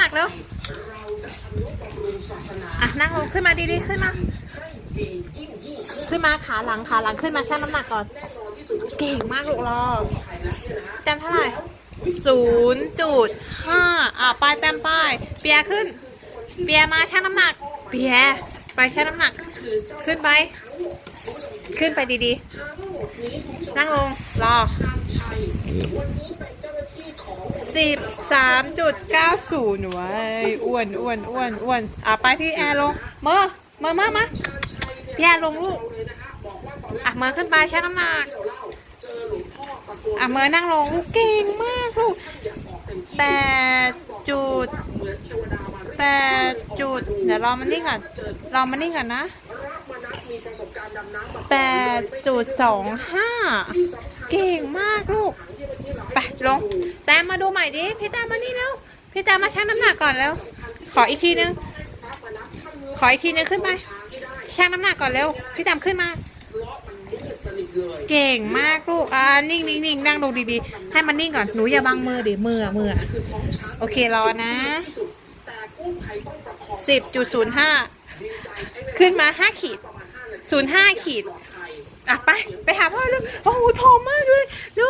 หนักเร็วอะนั่งลงขึ้นมาดีๆขึ้นมาขึ้นมาขาหลังขาหลังขึ้นมาชั่งน้ำหนักก่อน เก่งมากลูกรอแต้มเท่าไหร่ศูนย์จุดห้าอะป้ายแต้มป้ายเปียขึ้น เปียมาชั่งน้ำหนัก เปียไปชั่งน้ำหนัก ขึ้นไป ขึ้นไปดีๆ นั่งลงรอ สิบสามจุดเก้าศูนย์ไว้ยอ้วนอ้วนอ้วนอ้วนอะไปพี่แอร์ลงเมอเมอเมอมาพี่แอร์ลงลูกอะเมอขึ้นไปชั่งน้ำหนักอะเมอนั่งลงลูกเก่งมากลูกแปดจุดแปดจุดเดี๋ยวรอมันนิ่ก่อนรอมันนิ่ก่อนนะแปดจุดสองห้าเก่งมากลูก ลง แต้มมาดูใหม่ดิ พี่แต้มมานี่แล้ว พี่แต้มมาชั่งน้ำหนักก่อนแล้ว ขออีกทีนึง ขออีกทีนึงขึ้นไป ชั่งน้ำหนักก่อนเร็ว พี่แต้มขึ้นมา เก่งมากลูก อ่า นิ่งนิ่งนิ่งนั่งลงดีๆ ให้มันนิ่งก่อน หนูอย่าบังมือดิ มือมือ โอเครอนะสิบจุดศูนย์ห้า ขึ้นมาห้าขีดศูนย์ห้าขีดอะไป ไปหาพ่อลูกโอ้โหผอมมากเลยลูก